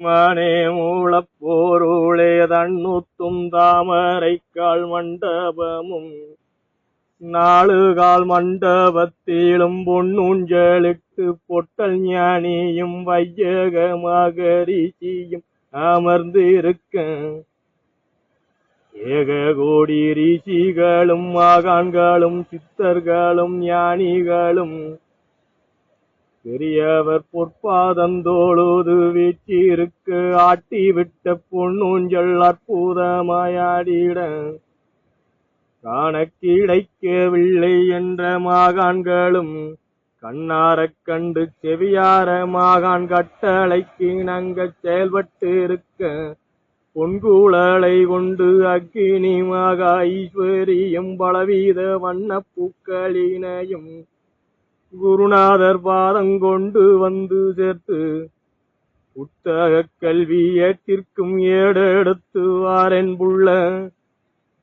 மானே மூலப்போருளே தன்னுத்தும் தாமரைக்கால் மண்டபமும். நாளுகால் மண்டபத்திலும் பொன்னுஞ்சலுக்கு பொட்டல் ஞானியும் வையகமாக ரிஷியும் அமர்ந்திருக்க. ஏக கோடி ரிஷிகளும் மாகான்களும் சித்தர்களும் ஞானிகளும் பெரியவர் பொற்பாதந்தோழுது வீச்சிருக்கு. ஆட்டி விட்ட பொன்னூஞ்சல் அற்புதமாயாடிட. காண கிடைக்கவில்லை என்ற மாகான்களும் கண்ணாரக் கண்டு செவியார மாகான் கட்டளைக்கு நங்கச் செயல்பட்டு இருக்க பொன்கூழலை கொண்டு அக்கினி மகா ஈஸ்வரியும் பலவித வண்ண பூக்களினையும் குருநாதர் பாதம் கொண்டு வந்து சேர்த்து புத்தக கல்வி ஏற்றிற்கும் ஏடெடுத்து வாரென் புள்ள.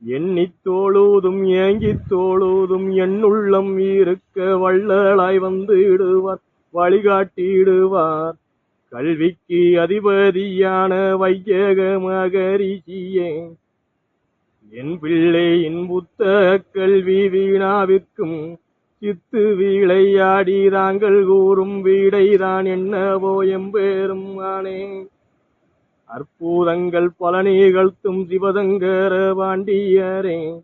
எண்ணித் தோழுதும் ஏங்கித் தோழுதும் என்னுள்ளம் இருக்க வள்ளலாய் வந்து இடுவார் வழிகாட்டிடுவார். கல்விக்கு அதிபதியான வையக மகரிஷியே என் பிள்ளையின் புத்தக கல்வி வீணாவிற்கும் சித்து விளையாடி தாங்கள் கூறும் வீடைதான் என்னவோ எம்பேரும் ஆனே. அற்புதங்கள் பல நிகழ்த்தும் சிவதங்கர பாண்டியரே.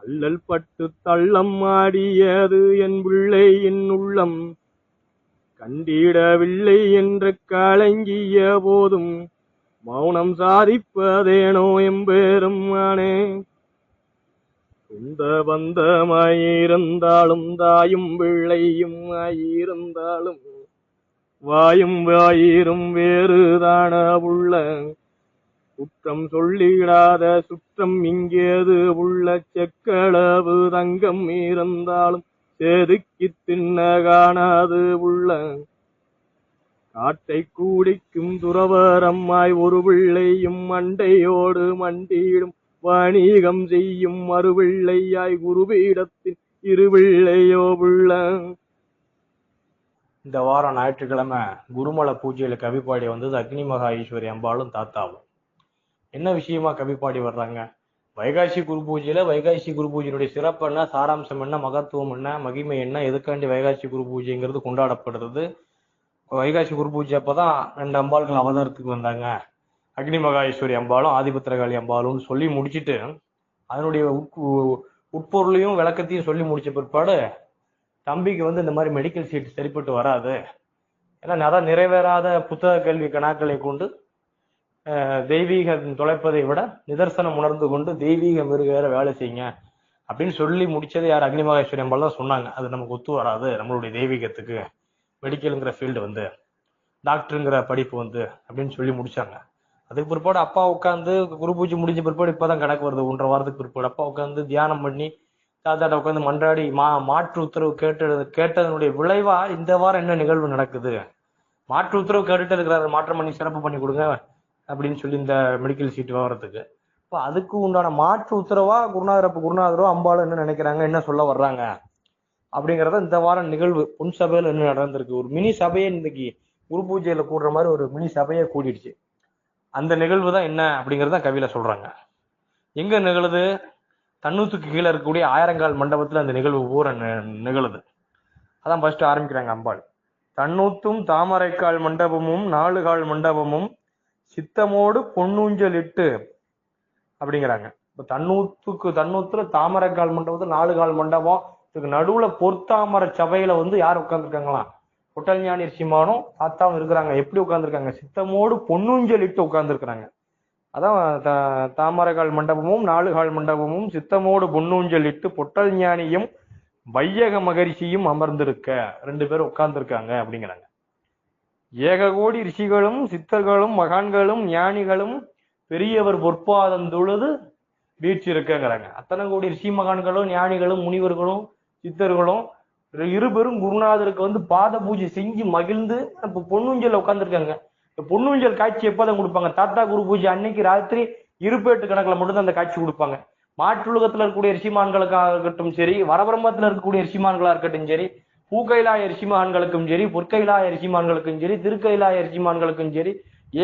அல்லல் பட்டு தள்ளம் ஆடியது என் பிள்ளையின் உள்ளம். கண்டிடவில்லை என்று கலங்கிய போதும் மௌனம் சாதிப்பதேனோ எம்பேரும் இந்த பந்தமாயிருந்தாலும் தாயும் பிள்ளையும் ஆயிருந்தாலும் வாயும் வாயிரும் வேறுதான உள்ள குற்றம் சொல்லிடாத சுற்றம் இங்கேது உள்ள செக்களவு தங்கம் இருந்தாலும் செதுக்கி தின்ன காணாது உள்ள காட்டை கூடிக்கும் துறவரம்மாய் ஒரு பிள்ளையும் மண்டையோடு மண்டியிடும் வணிகம் செய்யும் மறுபிள்ளையாய் குருபீடத்தின் இருவிள்ளையோ புள்ள இந்த வாரம் ஞாயிற்றுக்கிழமை குருமலை பூஜையில கவிப்பாடி வந்தது அக்னி மகா ஈஸ்வரி அம்பாளும் தாத்தாவும். என்ன விஷயமா கவிப்பாடி வர்றாங்க? வைகாசி குரு பூஜையில வைகாசி குரு பூஜையினுடைய சிறப்பு என்ன சாராம்சம் என்ன மகத்துவம் என்ன மகிமை என்ன எதுக்காண்டி வைகாசி குரு பூஜைங்கிறது கொண்டாடப்படுறது? வைகாசி குரு பூஜை அப்பதான் ரெண்டு அம்பாள்கள் அவதாரத்துக்கு வந்தாங்க. அக்னி மகா அம்பாலும் அம்பாளும் ஆதிபத்திரகாளி அம்பாளும்னு சொல்லி முடிச்சிட்டு அதனுடைய உட்பொருளையும் விளக்கத்தையும் சொல்லி முடிச்ச பிற்பாடு தம்பிக்கு வந்து இந்த மாதிரி மெடிக்கல் சீட் சரிப்பட்டு வராது. ஏன்னா அதான் நிறைவேறாத புத்தக கல்வி கணாக்களை கொண்டு தெய்வீக தெய்வீகம் தொலைப்பதை விட நிதர்சனம் உணர்ந்து கொண்டு தெய்வீக மிருக வேலை செய்யுங்க. அப்படின்னு சொல்லி முடிச்சது யார்? அக்னிமகேஸ்வரி அம்பாள் தான் சொன்னாங்க. அது நமக்கு ஒத்து வராது. நம்மளுடைய தெய்வீகத்துக்கு மெடிக்கலுங்கிற ஃபீல்டு வந்து டாக்டருங்கிற படிப்பு வந்து அப்படின்னு சொல்லி முடிச்சாங்க. அதுக்கு பிற்பாடு அப்பா உட்காந்து குரு பூஜை முடிஞ்ச பிற்பாடு இப்பதான் கணக்கு வருது. ஒன்றரை வாரத்துக்கு பிற்பாடு. அப்பா உட்காந்து தியானம் பண்ணி தாத்தாட்ட உட்காந்து மன்றாடி மா மாற்று உத்தரவு கேட்டது கேட்டதனுடைய விளைவா இந்த வாரம் என்ன நிகழ்வு நடக்குது? மாற்று உத்தரவு கேட்டுட்டு இருக்கிறாரு. மாற்றம் பண்ணி சிறப்பு பண்ணி கொடுங்க அப்படின்னு சொல்லி இந்த மெடிக்கல் சீட் விவரத்துக்கு இப்போ அதுக்கு உண்டான மாற்று உத்தரவா குருநாதர் அப்ப குருநாதரோ அம்பாலும் என்ன நினைக்கிறாங்க? என்ன சொல்ல வர்றாங்க? அப்படிங்கிறத இந்த வாரம் நிகழ்வு பொன் சபையில் என்ன நடந்திருக்கு? ஒரு மினி சபையை இன்னைக்கு குரு பூஜையில கூடுற மாதிரி ஒரு மினி சபையை கூடிடுச்சு. அந்த நிகழ்வு தான் என்ன அப்படிங்கறத கவியில சொல்றாங்க. எங்க நிகழுது? தன்னூத்துக்கு கீழே இருக்கக்கூடிய ஆயிரங்கால் மண்டபத்துல அந்த நிகழ்வு பூரா நிகழுது. அதான் ஃபர்ஸ்ட் ஆரம்பிக்கிறாங்க அம்பாள். தன்னூத்தும் தாமரைக்கால் மண்டபமும் நாலுகால் மண்டபமும் சித்தமோடு பொன்னூஞ்சலிட்டு அப்படிங்கிறாங்க. இப்போ தன்னூத்துக்கு தன்னூத்துல தாமரைக்கால் மண்டபத்துல நாலு கால் மண்டபம் இதுக்கு நடுவுல பொற்தாமரை சபையில வந்து யார் உட்காந்துருக்காங்களாம் குட்டல் ஞானி சீமானும் தாத்தாவும் இருக்கிறாங்க. எப்படி உட்கார்ந்துருக்காங்க? சித்தமோடு பொன்னூஞ்சலிட்டு உட்கார்ந்துருக்காங்க அதான் தாமரகால் மண்டபமும் நாலுகால் மண்டபமும் சித்தமோடு பொன்னூஞ்சலிட்டு பொட்டல் ஞானியும் வையக மகரிஷியும் அமர்ந்திருக்க ரெண்டு பேரும் உட்கார்ந்துருக்காங்க அப்படிங்கிறாங்க. ஏக கோடி ரிஷிகளும் சித்தர்களும் மகான்களும் ஞானிகளும் பெரியவர் பொற்பாதம் தொழுது வீழ்ச்சி இருக்குங்கிறாங்க அத்தனை கோடி ரிஷி மகான்களும் ஞானிகளும் முனிவர்களும் சித்தர்களும் இருபெரும் குருநாதருக்கு வந்து பாத பூஜை செஞ்சு மகிழ்ந்து இப்ப பொண்ணுஞ்சல் உட்காந்துருக்காங்க இந்த பொன்னூஞ்சல் காட்சி எப்பதான் கொடுப்பாங்க? தாத்தா குரு பூஜை அன்னைக்கு ராத்திரி இருப்பேட்டு கணக்குல மட்டும்தான் அந்த காட்சி கொடுப்பாங்க. மாற்றுலகத்துல இருக்கக்கூடிய ரிஷிமான்களுக்காக இருக்கட்டும் சரி வரபிரம்மத்துல இருக்கக்கூடிய ரிஷிமான்களா இருக்கட்டும் சரி பூக்கைலாய ரிஷிமான்களுக்கும் சரி பொற்கைலாய ரிஷிமான்களுக்கும் சரி திருக்கைலாய ரிஷிமான்களுக்கும் சரி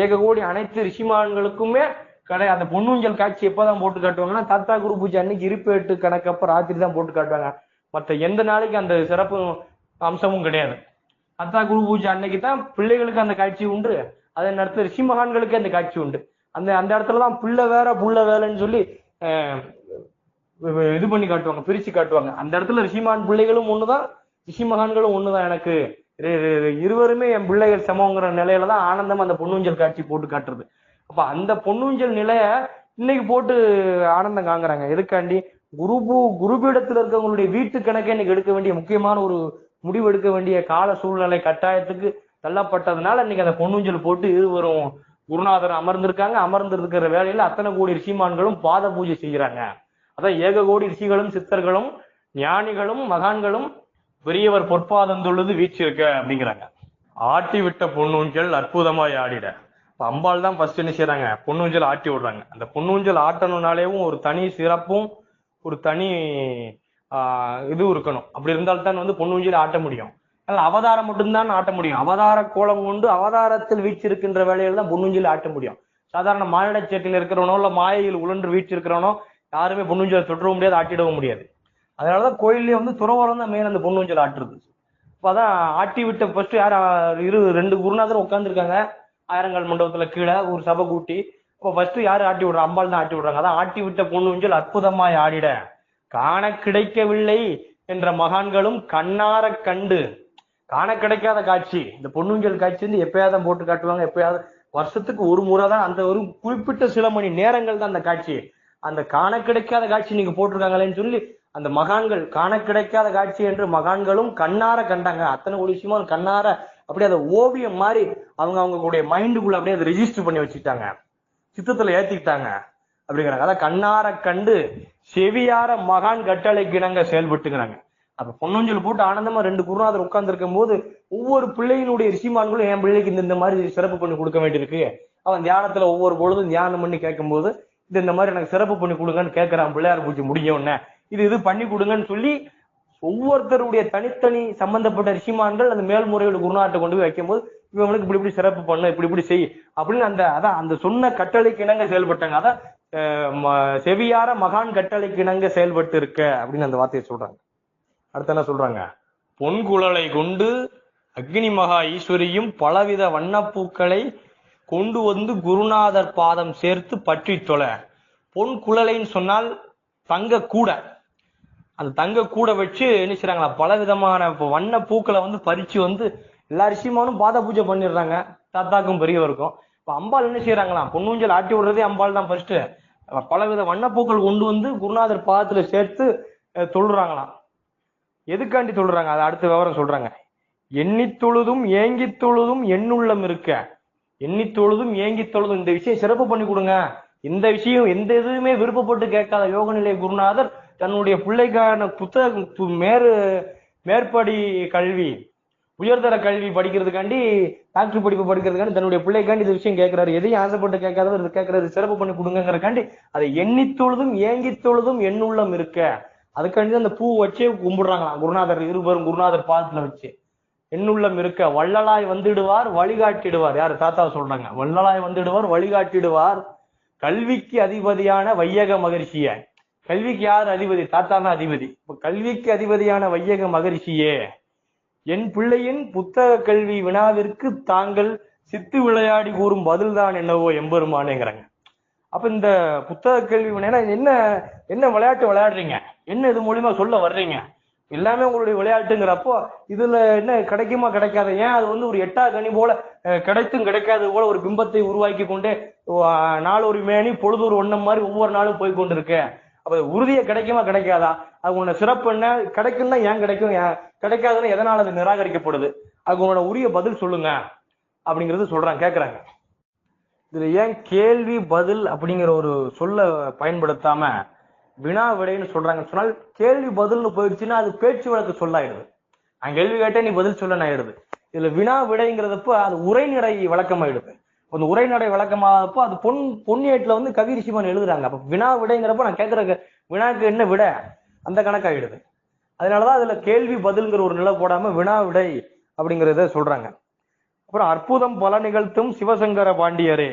ஏக கோடி அனைத்து ரிஷிமான்களுக்குமே கடை அந்த பொண்ணுஞ்சல் காட்சி எப்பதான் போட்டு காட்டுவாங்கன்னா தாத்தா குரு பூஜை அன்னைக்கு இருப்பேட்டு கணக்கப்ப ராத்திரி தான் போட்டு காட்டுவாங்க. மற்ற எந்த நாளைக்கு அந்த சிறப்பு அம்சமும் கிடையாது. தாத்தா குரு பூஜை அன்னைக்கு தான் பிள்ளைகளுக்கு அந்த காட்சி உண்டு. அதே நேரத்தில் ரிஷி மகான்களுக்கு அந்த காட்சி உண்டு. அந்த அந்த இடத்துல தான் புள்ள வேற புள்ள வேலைன்னு சொல்லி இது பண்ணி காட்டுவாங்க பிரிச்சு காட்டுவாங்க. அந்த இடத்துல ரிஷிமான் பிள்ளைகளும் ஒண்ணுதான் ரிஷி மகான்களும் ஒண்ணுதான் எனக்கு. இருவருமே என் பிள்ளைகள் சமங்கிற நிலையில தான் ஆனந்தம் அந்த பொன்னூஞ்சல் காட்சி போட்டு காட்டுறது. அப்ப அந்த பொன்னூஞ்சல் நிலைய இன்னைக்கு போட்டு ஆனந்தம் காங்குறாங்க. எதுக்காண்டி? குருபு குருபீடத்தில் இருக்கவங்களுடைய வீட்டு கணக்கை இன்னைக்கு எடுக்க வேண்டிய முக்கியமான ஒரு முடிவு எடுக்க வேண்டிய கால சூழ்நிலை கட்டாயத்துக்கு தள்ளப்பட்டதுனால இன்னைக்கு அந்த பொன்னூஞ்சல் போட்டு இருவரும் குருநாதர் அமர்ந்திருக்காங்க. அமர்ந்திருக்கிற வேலையில அத்தனை கோடி ரிஷிமான்களும் பாத பூஜை செய்கிறாங்க. அதான் ஏக கோடி ரிஷிகளும் சித்தர்களும் ஞானிகளும் மகான்களும் பெரியவர் பொற்பாதந்துள்ளது வீச்சிருக்க அப்படிங்கிறாங்க. ஆட்டி விட்ட பொன்னூஞ்சல் அற்புதமாய் ஆடிட. அம்பாள் தான் ஃபர்ஸ்ட் என்ன செய்யறாங்க பொன்னூஞ்சல் ஆட்டி விடுறாங்க. அந்த பொன்னூஞ்சல் ஆட்டணும்னாலேவும் ஒரு தனி சிறப்பும் ஒரு தனி இது இருக்கணும். அப்படி இருந்தால்தான் வந்து பொன்னூஞ்சல் ஆட்ட முடியும். அதனால் அவதாரம் மட்டும்தான் ஆட்ட முடியும். அவதார கோலம் கொண்டு அவதாரத்தில் வீச்சிருக்கின்ற வேலையில் தான் பொன்னூஞ்சல் ஆட்ட முடியும். சாதாரண மானிடச்சேட்டில் இருக்கிறவனோ இல்லை மாயையில் உழன்று வீச்சிருக்கிறவனோ யாருமே பொன்னூஞ்சல் தொற்றவும் முடியாது ஆட்டிடவும் முடியாது. அதனாலதான் கோயிலே வந்து துறவரம் தான் மெயின் அந்த பொன்னூஞ்சல் ஆட்டுறது. இப்போ அதான் ஆட்டி விட்ட ஃபர்ஸ்ட் யார் இரு ரெண்டு குருநாதர் உட்காந்துருக்காங்க ஆயிரங்கால் மண்டபத்தில் கீழே ஒரு சபை கூட்டி இப்போ ஃபர்ஸ்ட் யாரு ஆட்டி விடுறா? அம்பாள் தான் ஆட்டி விடுறாங்க. அதான் ஆட்டி விட்ட பொண்ணுஞ்சல் அற்புதமாய் ஆடிட. காண கிடைக்கவில்லை என்ற மகான்களும் கண்ணார கண்டு. காண கிடைக்காத காட்சி. இந்த பொண்ணுஞ்சல் காட்சி வந்து எப்பயாவது தான் போட்டு காட்டுவாங்க. எப்பயாவது வருஷத்துக்கு ஒரு முறை தான் அந்த ஒரு குறிப்பிட்ட சில மணி நேரங்கள் தான் அந்த காட்சி. அந்த காண கிடைக்காத காட்சி நீங்க போட்டிருக்காங்களேன்னு சொல்லி அந்த மகான்கள் காண கிடைக்காத காட்சி என்று மகான்களும் கண்ணார கண்டாங்க. அத்தனை ஒரு விஷயமா கண்ணார அப்படியே அந்த ஓவியம் மாதிரி அவங்க அவங்களுடைய மைண்டுக்குள்ள அப்படியே அதை ரெஜிஸ்டர் பண்ணி வச்சுட்டாங்க சித்தத்துல ஏத்திக்கிட்டாங்க. அப்படிங்கிறாங்க அதான் கண்ணார கண்டு செவியார மகான் கட்டளை கிணங்க செயல்பட்டுங்கிறாங்க. அப்ப பொன்னஞ்சல் போட்டு ஆனந்தமா ரெண்டு குருநாதர் உட்கார்ந்துருக்கும் போது ஒவ்வொரு பிள்ளையினுடைய ரிஷிமான்களும் என் பிள்ளைக்கு இந்த இந்த மாதிரி சிறப்பு பண்ணி கொடுக்க வேண்டியிருக்கு. அவன் தியானத்துல ஒவ்வொரு பொழுதும் தியானம் பண்ணி கேட்கும்போது இது இந்த மாதிரி எனக்கு சிறப்பு பண்ணி கொடுங்கன்னு கேட்கறான் பிள்ளையார் பூஜை முடிஞ்ச உடனே இது இது பண்ணி கொடுங்கன்னு சொல்லி ஒவ்வொருத்தருடைய தனித்தனி சம்பந்தப்பட்ட ரிஷிமான்கள் அந்த மேல்முறையோட குருநாட்டை கொண்டு போய் வைக்கும்போது இவங்களுக்கு இப்படி இப்படி சிறப்பு பண்ணு இப்படி இப்படி செய் அப்படின்னு அந்த அதான் அந்த சொன்ன கட்டளைக்கு இணங்க செயல்பட்டாங்க. அதான் ம- செவியார மகான் கட்டளைக்கு இணங்க செயல்பட்டு இருக்க அப்படின்னு அந்த வார்த்தையை சொல்றாங்க. அடுத்து என்ன சொல்றாங்க? பொன் குழலை கொண்டு அக்னி மகா ஈஸ்வரியும் பலவித வண்ணப்பூக்களை கொண்டு வந்து குருநாதர் பாதம் சேர்த்து பற்றி தொலை பொன் குழலைன்னு சொன்னால் தங்க கூடை. அந்த தங்க கூடை வச்சு என்ன செய்றாங்களா? பல விதமான இப்ப வண்ண பூக்களை வந்து பறிச்சு வந்து எல்லா ரிஷிமானும் பாத பூஜை பண்ணிடுறாங்க. தாத்தாக்கும் பெரியவருக்கும். இப்ப அம்பாள் என்ன செய்யறாங்களாம் பொன்னூஞ்சல் ஆட்டி விடுறதே அம்பாள் தான் ஃபர்ஸ்ட் பலவித வண்ணப்பூக்கள் கொண்டு வந்து குருநாதர் பாதத்துல சேர்த்து தொழுறாங்களாம். எதுக்காண்டி சொல்றாங்க அதை அடுத்த விவரம் சொல்றாங்க. எண்ணித் தொழுதும் ஏங்கி தொழுதும் எண்ணுள்ளம் இருக்க. எண்ணி தொழுதும் ஏங்கி தொழுதும். இந்த விஷயம் சிறப்பு பண்ணி கொடுங்க. இந்த விஷயம் எந்த இதுவுமே விருப்பப்பட்டு கேட்காத யோகநிலை குருநாதர் தன்னுடைய பிள்ளைக்கான புத்தக மேறு மேற்படி கல்வி. உயர்தர கல்வி படிக்கிறதுக்காண்டி டாக்டர் படிப்பு படிக்கிறதுக்காண்டி தன்னுடைய பிள்ளைக்காண்டி இந்த விஷயம் கேட்கிறாரு எதையும் ஆசைப்பட்டு கேட்காதவர் கேட்கறாரு. சிறப்பு பண்ணி கொடுங்கிறக்காண்டி அதை எண்ணித்தொழுதும் தொழுதும் தொழுதும் எண்ணுள்ளம் இருக்க. அதுக்காண்டி தான் அந்த பூ வச்சே கும்பிடுறாங்களாம். குருநாதர் இருவரும் குருநாதர் பாதத்துல வச்சு. எண்ணுள்ளம் இருக்க. வள்ளலாய் வந்துடுவார் வழிகாட்டிடுவார். யாரு? தாத்தா சொல்றாங்க. வள்ளலாய் வந்துடுவார் வழிகாட்டிடுவார். கல்விக்கு அதிபதியான வையக மகரிஷிய. கல்விக்கு யார் அதிபதி? தாத்தா தான் அதிபதி. இப்ப கல்விக்கு அதிபதியான வையக மகரிஷியே. என் பிள்ளையின் புத்தக கல்வி வினாவிற்கு தாங்கள் சித்து விளையாடி கூறும் பதில்தான் என்னவோ எம்பெருமானேங்கிறாங்க. அப்ப இந்த புத்தக கல்வி வினா என்ன என்ன விளையாட்டு விளையாடுறீங்க? என்ன இது மூலியமா சொல்ல வர்றீங்க? எல்லாமே உங்களுடைய விளையாட்டுங்கிறப்போ இதுல என்ன கிடைக்குமா கிடைக்காத? ஏன் அது வந்து ஒரு எட்டா கனி போல கிடைத்தும் கிடைக்காது போல ஒரு பிம்பத்தை உருவாக்கி கொண்டு நாள் ஒரு மேனி பொழுது ஒரு ஒன்னம் மாதிரி ஒவ்வொரு நாளும் போய் கொண்டிருக்கேன் அப்ப உறுதியை கிடைக்குமா? கிடைக்காதா? அது உன்னோட சிறப்பு என்ன? கிடைக்கும்னா ஏன் கிடைக்கும்? ஏன் கிடைக்காதுன்னு எதனால அது நிராகரிக்கப்படுது? அது உங்களோட உரிய பதில் சொல்லுங்க. அப்படிங்கிறது சொல்றாங்க கேட்குறாங்க இதுல ஏன் கேள்வி பதில் அப்படிங்கிற ஒரு சொல்ல பயன்படுத்தாம வினா விடைன்னு சொல்றாங்கன்னு சொன்னால் கேள்வி பதில்னு போயிடுச்சுன்னா அது பேச்சு வழக்கு சொல்லாயிடுது. நான் கேள்வி கேட்டேன் நீ பதில் சொல்ல ஆயிடுது. இதுல வினா விடைங்கிறதப்ப அது உரைநடை விளக்கமாயிடுது அந்த உரைநடை விளக்கமாகப்போ அது பொன் பொன்னியேட்டுல வந்து கவி சிவன் எழுதுறாங்க. அப்ப வினா விடைங்கிறப்போ நான் கேட்கிற வினாக்கு என்ன விட? அந்த கணக்காயிடுது. அதனாலதான் அதுல கேள்வி பதில்ங்கிற ஒரு நிலை போடாம வினா விடை அப்படிங்கறத சொல்றாங்க. அப்புறம் அற்புதம் பல நிகழ்த்தும் சிவசங்கர பாண்டியரே.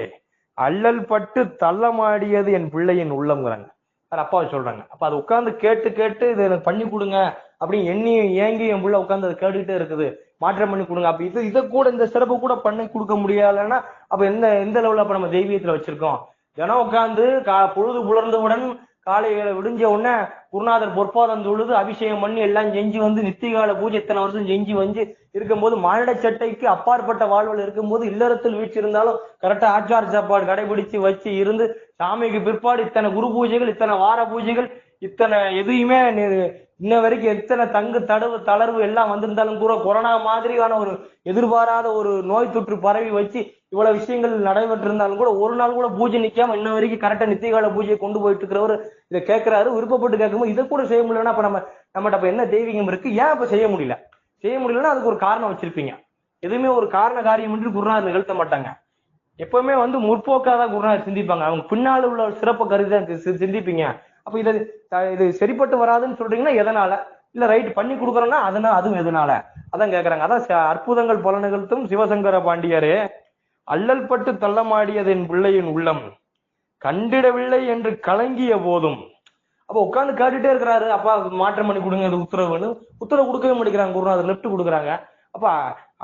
அல்லல் பட்டு தள்ளமாடியது என் பிள்ளையின் உள்ளம்ங்கிறாங்க. அது அப்பாவை சொல்றாங்க. அப்ப அது உட்காந்து கேட்டு கேட்டு இது எனக்கு பண்ணி கொடுங்க அப்படின்னு எண்ணி ஏங்கி என் புள்ள உட்கார்ந்து அதை கேட்டுக்கிட்டே இருக்குது. மாற்றம் பண்ணி கொடுங்க. அப்ப இது இதை கூட இந்த சிறப்பு கூட பண்ணி கொடுக்க முடியாதுன்னா அப்ப எந்த எந்த லெவல்ல அப்ப நம்ம தெய்வீகத்துல வச்சிருக்கோம்? தினம் உட்காந்து கா பொழுது புலர்ந்தவுடன் காலையில விடிஞ்ச உடனே குருநாதர் பொற்பாதம் தொழுது அபிஷேகம் பண்ணி எல்லாம் செஞ்சு வந்து நித்திகால பூஜை இத்தனை வருஷம் செஞ்சு வந்து இருக்கும்போது மானிட சட்டைக்கு அப்பாற்பட்ட வாழ்வில் இருக்கும்போது இல்லறத்தில் வீச்சிருந்தாலும் கரெக்டா ஆச்சார சாப்பாடு கடைபிடிச்சு வச்சு இருந்து சாமிக்கு பிற்பாடு இத்தனை குரு பூஜைகள் இத்தனை வார பூஜைகள் இத்தனை எதையுமே இன்ன வரைக்கும் எத்தனை தங்கு தடவு தளர்வு எல்லாம் வந்திருந்தாலும் கூட கொரோனா மாதிரியான ஒரு எதிர்பாராத ஒரு நோய் தொற்று பரவி வச்சு இவ்வளவு விஷயங்கள் நடைபெற்று இருந்தாலும் கூட ஒரு நாள் கூட பூஜை நிக்காம இன்ன வரைக்கும் கரெக்டா நித்தியகால பூஜையை கொண்டு போயிட்டு இருக்கிறவர் இதை கேட்கிறாரு விருப்பப்பட்டு கேட்கும்போது இதை கூட செய்ய முடியலன்னா அப்ப நம்ம நம்மகிட்ட அப்ப என்ன தெய்வீகம் இருக்கு? ஏன் அப்ப செய்ய முடியல? செய்ய முடியலன்னா அதுக்கு ஒரு காரணம் வச்சிருப்பீங்க. எதுவுமே ஒரு காரண காரியம் என்று குருநாதர் நிகழ்த்த மாட்டாங்க. எப்பவுமே வந்து முற்போக்காக தான் குருநாதர் சிந்திப்பாங்க. அவங்க பின்னால் உள்ள ஒரு சிறப்பை கருதி தான் சி- சிந்திப்பீங்க. அப்ப இது இது சரிப்பட்டு வராதுன்னு சொல்றீங்கன்னா எதனால? இல்ல ரைட் பண்ணி கொடுக்குறோம்னா அதனால அதுவும் எதனால? அதான் கேக்குறாங்க. அதான் அற்புதங்கள் பல நிகழ்த்தும் சிவசங்கர பாண்டியரே. அல்லல் பட்டு தள்ளமாடியது என் பிள்ளையின் உள்ளம். கண்டிடவில்லை என்று கலங்கிய போதும். அப்ப உட்கார்ந்து கேட்டுட்டே இருக்கிறாரு. அப்பா மாற்றம் பண்ணி கொடுங்க இது உத்தரவுன்னு. உத்தரவு கொடுக்கவே மாட்டேங்கிறாங்க. குருநாதர் லெப்ட் கொடுக்குறாங்க. அப்ப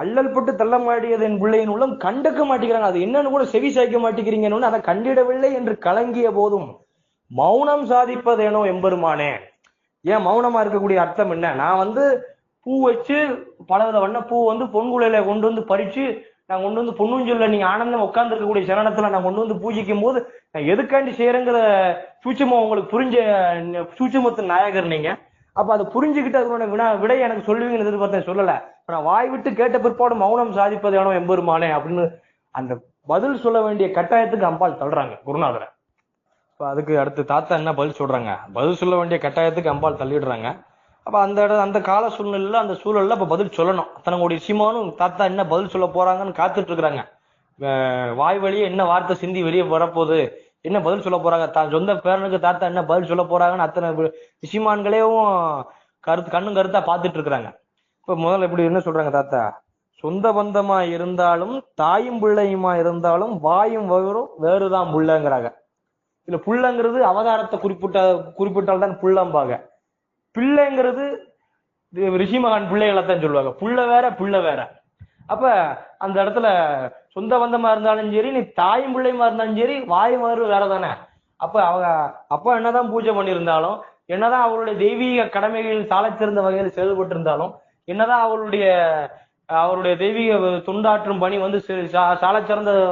அல்லல் பட்டு தள்ளமாடியது என் பிள்ளையின் உள்ளம் கண்டுக்க மாட்டேங்கிறாங்க. அது என்னன்னு கூட செவி சாய்க்க மாட்டேங்கிறீங்கன்னு அதை கண்டிடவில்லை என்று கலங்கிய போதும். மௌனம் சாதிப்பதேனோ எம்பெருமானே. ஏன் மௌனமா இருக்கக்கூடிய அர்த்தம் என்ன? நான் வந்து பூ வச்சு பலவித வண்ண பூ வந்து பொன்குலையில கொண்டு வந்து பறிச்சு நான் கொண்டு வந்து பொன்னுஞ்சொல்ல நீங்க ஆனந்தம் உட்கார்ந்து இருக்கக்கூடிய சரணத்துல நான் கொண்டு வந்து பூஜிக்கும் போது நான் எதுக்காண்டி செய்யறேங்கிற சூட்சமம் உங்களுக்கு புரிஞ்ச சூட்சமத்து நாயகர் நீங்க. அப்ப அதை புரிஞ்சுக்கிட்டு அதனோட வினா விடை எனக்கு சொல்லுவீங்கன்னு எதிர்பார்த்தேன் சொல்லல. நான் வாய் விட்டு கேட்ட பிற்பாடு மௌனம் சாதிப்பது வேணும் எம்பெருமானே அப்படின்னு அந்த பதில் சொல்ல வேண்டிய கட்டாயத்துக்கு அம்பாள் தள்ளுறாங்க குருநாதரை. இப்போ அதுக்கு அடுத்து தாத்தா என்ன பதில் சொல்றாங்க? பதில் சொல்ல வேண்டிய கட்டாயத்துக்கு அம்பாள் தள்ளிடுறாங்க. அப்ப அந்த இடம் அந்த கால சூழ்நிலையில அந்த சூழல்ல இப்போ பதில் சொல்லணும். தனங்களுடைய சீமானும் தாத்தா என்ன பதில் சொல்ல போறாங்கன்னு காத்துட்ருக்குறாங்க வாய் வழியே என்ன வார்த்தை சிந்தி வெளியே வரப்போகுது? என்ன பதில் சொல்ல போறாங்க? தான் சொந்த பேரனுக்கு தாத்தா என்ன பதில் சொல்ல போறாங்கன்னு அத்தனை விஷயமான்களையும் கருத்து கண்ணும் கருத்தா பார்த்துட்டு இருக்கிறாங்க. இப்ப முதல்ல இப்படி என்ன சொல்றாங்க தாத்தா? சொந்த பந்தமா இருந்தாலும் தாயும் பிள்ளையுமா இருந்தாலும் வாயும் வரும் வேறுதான் புள்ளங்கிறாங்க. இதுல புள்ளங்கிறது அவதாரத்தை குறிப்பிட்ட குறிப்பிட்டால் தான் புள்ளம்பாங்க. பிள்ளைங்கிறது ரிஷி மகான் பிள்ளைகளை தான் சொல்லுவாங்க. புள்ள வேற புள்ள வேற. அப்ப அந்த இடத்துல சொந்த பந்தமா இருந்தாலும் சரி நீ தாயும் பிள்ளையுமா இருந்தாலும் சரி வாய் மாறு வேற தானே அப்ப அவங்க அப்பா என்னதான் பூஜை பண்ணியிருந்தாலும் என்னதான் அவருடைய தெய்வீக கடமைகளில் சாலச்சிறந்த வகையில் செயல்பட்டு இருந்தாலும் என்னதான் அவருடைய அவருடைய தெய்வீக துண்டாற்றும் பணி வந்து சி- சா-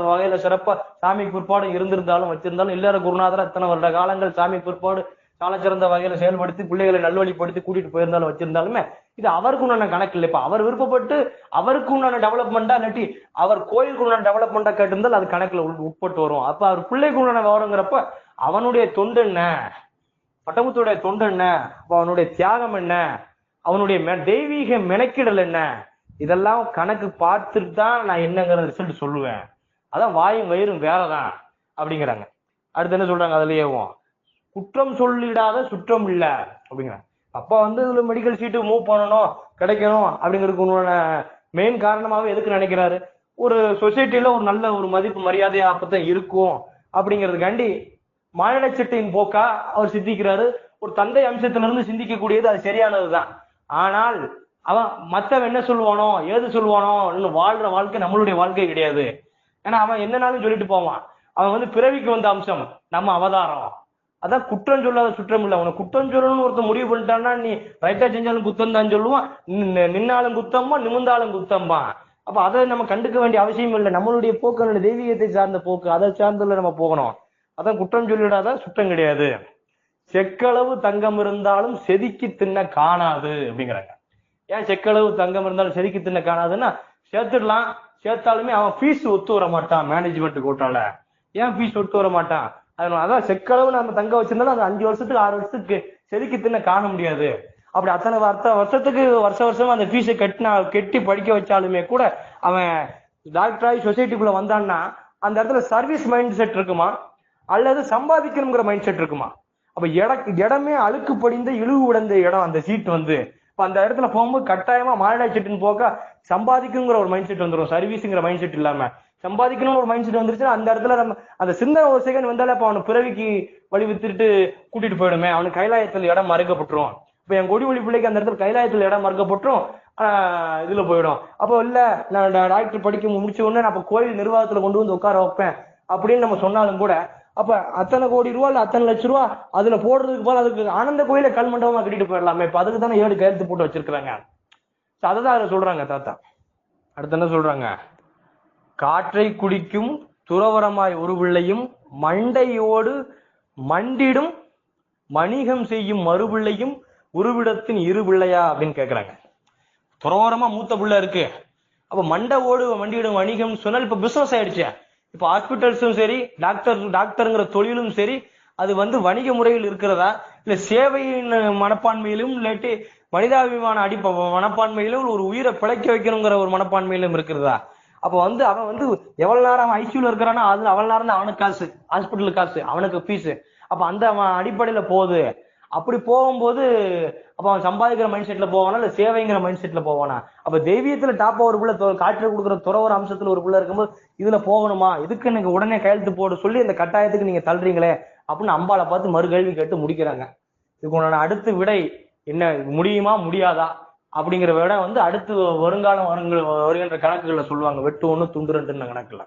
வகையில சிறப்பா சாமி பிற்பாடு இருந்திருந்தாலும் வச்சிருந்தாலும் இல்லற குருநாதர் அத்தனை வருட காலங்கள் சாமி பிற்பாடு சாலச்சிறந்த வகையில செயல்படுத்தி பிள்ளைகளை நல்வழிப்படுத்தி கூட்டிட்டு போயிருந்தாலும் வச்சிருந்தாலுமே இது அவருக்கு உண்டான கணக்கு இல்லை. இப்ப அவர் விருப்பப்பட்டு அவருக்கு உண்டான டெவலப்மெண்டா இல்லாட்டி அவர் கோயிலுக்கு உண்டான டெவலப்மெண்டா கேட்டிருந்தால் அது கணக்குல உட்பட்டு வரும். அப்ப அவர் பிள்ளைக்கு உண்டான விவரங்கிறப்ப அவனுடைய தொண்டு என்ன? பட்டமுத்துடைய தொண்டு என்ன? அவனுடைய தியாகம் என்ன? அவனுடைய மெ- தெய்வீக மெனக்கிடல் என்ன? இதெல்லாம் கணக்கு பார்த்துட்டு தான் நான் என்னங்கிற ரிசல்ட் சொல்லுவேன். அதான் வாயும் வயிறும் வேறதான் அப்படிங்கிறாங்க. அடுத்து என்ன சொல்றாங்க? அதுலயேவும் குற்றம் சொல்லிடாத சுற்றம் இல்ல அப்படிங்கிறாங்க. அப்பா வந்து இதுல மெடிக்கல் சீட்டு மூவ் பண்ணணும் கிடைக்கணும் அப்படிங்கிறதுக்கு மெயின் காரணமாவே எதுக்கு நினைக்கிறாரு? ஒரு சொசைட்டில ஒரு நல்ல ஒரு மதிப்பு மரியாதையா அப்பதான் இருக்கும் அப்படிங்கிறதுக்காண்டி மாநில சட்டையின் போக்கா அவர் சிந்திக்கிறாரு ஒரு தந்தை அம்சத்திலிருந்து சிந்திக்கக்கூடியது அது சரியானதுதான். ஆனால் அவன் மத்தவன் என்ன சொல்லுவானோ ஏது சொல்லுவானோ இல்லை வாழ்ற வாழ்க்கை நம்மளுடைய வாழ்க்கை கிடையாது. ஏன்னா அவன் என்னனாலும் சொல்லிட்டு போவான். அவன் வந்து பிறவிக்கு வந்த அம்சம் நம்ம அவதாரம். அதான் குற்றம் சொல்லாத சுற்றம் இல்லை. அவனை குற்றம் சொல்லணும்னு ஒருத்தன் முடிவு பண்ணிட்டான்னா நீ ரைட்டா செஞ்சாலும் குத்தம் தான் சொல்லுவான். நின்னாலும் குத்தம்மா நிமிர்ந்தாலும் குத்தம்பா அப்ப அதை நம்ம கண்டுக்க வேண்டிய அவசியம் இல்லை. நம்மளுடைய போக்கு நம்மளுடைய தெய்வீகத்தை சார்ந்த போக்கு. அதை சார்ந்துள்ள நம்ம போகணும். அதான் குற்றம் சொல்லிடாத சுத்தம் கிடையாது. செக்களவு தங்கம் இருந்தாலும் செதுக்கி தின்ன காணாது அப்படிங்கிறாங்க. ஏன் செக்களவு தங்கம் இருந்தாலும் செதுக்கி தின்ன காணாதுன்னா சேர்த்துடலாம் சேர்த்தாலுமே அவன் ஃபீஸ் ஒத்து வர மாட்டான் மேனேஜ்மெண்ட் கோட்டால ஏன் ஃபீஸ் ஒத்து வர மாட்டான்? அதனால அதான் செக்களவு நம்ம தங்க வச்சிருந்தாலும் அது அஞ்சு வருஷத்துக்கு ஆறு வருஷத்துக்கு செதுக்கி தின்ன காண முடியாது. அப்படி அத்தனை வருத்த வருஷத்துக்கு வருஷ வருஷம் அந்த ஃபீஸை கட்டினா கெட்டி படிக்க வச்சாலுமே கூட அவன் டாக்டராகி சொசைட்டிக்குள்ள வந்தான்னா அந்த இடத்துல சர்வீஸ் மைண்ட் செட் இருக்குமா? அல்லது சம்பாதிக்கணுங்கிற மைண்ட் செட் இருக்குமா? அப்ப இட இடமே அழுக்கு படிந்த இழிவு உடைந்த இடம் அந்த சீட் வந்து. இப்ப அந்த இடத்துல போகும்போது கட்டாயமா மாநில சீட்டுன்னு போக்க சம்பாதிக்குங்கிற ஒரு மைண்ட் செட் வந்துடும் சர்வீஸுங்கிற மைண்ட் செட் இல்லாம. சம்பாதிக்கணும்னு ஒரு மைண்ட் செட் வந்துருச்சுன்னா அந்த இடத்துல நம்ம அந்த சிந்தனை ஒரு செகண்ட் வந்தாலே இப்போ அவனை பிறவிக்கு வழி வித்துட்டு கூட்டிட்டு போயிடுமே. அவனுக்கு கைலாயத்தில் இடம் மறுக்கப்பட்டுரும். இப்ப என் கொடி ஒளி பிள்ளைக்கு அந்த இடத்துல கைலாயத்தில் இடம் மறுக்கப்பட்டுரும். இதுல போயிடும். அப்போ இல்ல நான் டாக்டர் படிக்க முடிச்ச உடனே நான் கோயில் நிர்வாகத்துல கொண்டு வந்து உட்கார வைப்பேன். அப்படின்னு நம்ம சொன்னாலும் கூட அப்ப அத்தனை கோடி ரூபா இல்ல அத்தனை லட்ச ரூபா அதுல போடுறதுக்கு போல அதுக்கு ஆனந்த கோயில கல் மண்டபமா கட்டிட்டு போயிடலாமே. இப்ப அதுக்கு தானே ஏழு கையெழுத்து போட்டு வச்சிருக்காங்க அதை தான் அதுல சொல்றாங்க தாத்தா. அடுத்து என்ன சொல்றாங்க? காற்றை குடிக்கும் துறவரமாய் ஒரு பிள்ளையும் மண்டையோடு மண்டிடும் வணிகம் செய்யும் மறுபிள்ளையும் உருவிடத்தின் இரு பிள்ளையா அப்படின்னு கேக்குறாங்க. துறவரமா மூத்த பிள்ளை இருக்கு. அப்ப மண்டை ஓடு மண்டியிடும் வணிகம் சொன்னால் இப்ப பிசினஸ் ஆயிடுச்சு. இப்ப ஹாஸ்பிட்டல்ஸும் சரி டாக்டர் டாக்டருங்கிற தொழிலும் சரி அது வந்து வணிக முறையில் இருக்கிறதா? இல்ல சேவையின் மனப்பான்மையிலும் இல்லாட்டி மனிதாபிமான அடிப்ப மனப்பான்மையிலும் ஒரு உயிரை பிழைக்க வைக்கணுங்கிற ஒரு மனப்பான்மையிலும் இருக்கிறதா? அப்ப வந்து அவன் வந்து எவ்வளவு நேரம் ஐசியூல இருக்கிறானோ அது அவ்வளவு நேரம் தான் அவனுக்கு காசு ஹாஸ்பிட்டலுக்கு காசு அவனுக்கு ஃபீஸ் அப்ப அந்த அவன் அடிப்படையில போகுது. அப்படி போகும்போது அப்ப அவன் சம்பாதிக்கிற மைண்ட் செட்ல போவானா இல்ல சேவைங்கிற மைண்ட் செட்ல போவானா? அப்ப தெய்வீகத்துல டாப் ஒரு புள்ள தொ- காற்று கொடுக்குற துறவர அம்சத்துல ஒரு புள்ள இருக்கும்போது இதுல போகணுமா? இதுக்கு எனக்கு உடனே கையெழுத்து போட சொல்லி இந்த கட்டாயத்துக்கு நீங்க தள்ளுறீங்களே அப்படின்னு அம்பாளை பார்த்து மறுகேள்வி கேட்டு முடிக்கிறாங்க. இதுக்கு உண்டான அடுத்த விடை என்ன? முடியுமா? முடியாதா? அப்படிங்கிற விட வந்து அடுத்து வருங்காலம் வருங்க வருகின்ற கணக்குகளை சொல்லுவாங்க. வெட்டு ஒன்று துண்டு ரெண்டுன்னு கணக்குல.